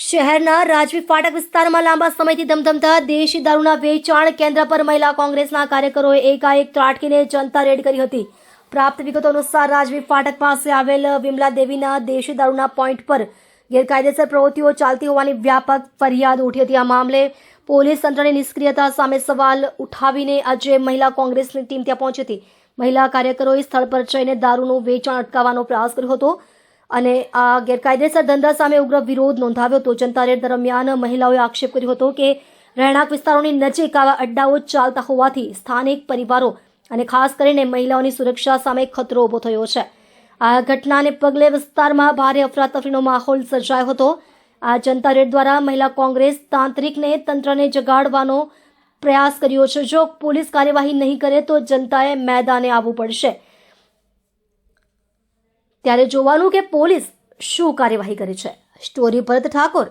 શહેરના રાજવી ફાટક વિસ્તારમાં લાંબા સમયથી ધમધમતા દેશી દારૂના વેચાણ કેન્દ્ર પર મહિલા કોંગ્રેસના કાર્યકરોએ એકાએક ત્રાટકીને જનતા રેડ કરી હતી. પ્રાપ્ત વિગતો અનુસાર રાજવી ફાટક પાસે આવેલ વિમલા દેવીના દેશી દારૂના પોઈન્ટ પર ગેરકાયદેસર પ્રવૃત્તિઓ ચાલતી હોવાની વ્યાપક ફરિયાદ ઉઠી હતી. આ મામલે પોલીસ તંત્રની નિષ્ક્રિયતા સામે સવાલ ઉઠાવીને આજે મહિલા કોંગ્રેસની ટીમ ત્યાં પહોંચી હતી. મહિલા કાર્યકરોએ સ્થળ પર જઈને દારૂનું વેચાણ અટકાવવાનો પ્રયાસ કર્યો હતો. અને આ ગેરકાયદેસર ધંધા સામે ઉગ્ર વિરોધ નોંધાવ્યો હતો. જનતા રેડ દરમિયાન મહિલાઓએ આક્ષેપ કર્યો હતો કે રહેણાંક વિસ્તારોની નજીક આવા અડ્ડાઓ ચાલતા હોવાથી સ્થાનિક પરિવારો અને ખાસ કરીને મહિલાઓની સુરક્ષા સામે ખતરો ઊભો થયો છે. આ ઘટનાને પગલે વિસ્તારમાં ભારે અફરાતફરીનો માહોલ સર્જાયો હતો. આ જનતા રેડ દ્વારા મહિલા કોંગ્રેસ તાંત્રિકને તંત્રને જગાડવાનો પ્રયાસ કર્યો છે. જો પોલીસ કાર્યવાહી નહીં કરે તો જનતાએ મેદાને આવવું પડશે. ત્યારે જોવાનું કે પોલીસ શું કાર્યવાહી કરે છે. સ્ટોરી ભરત ઠાકોર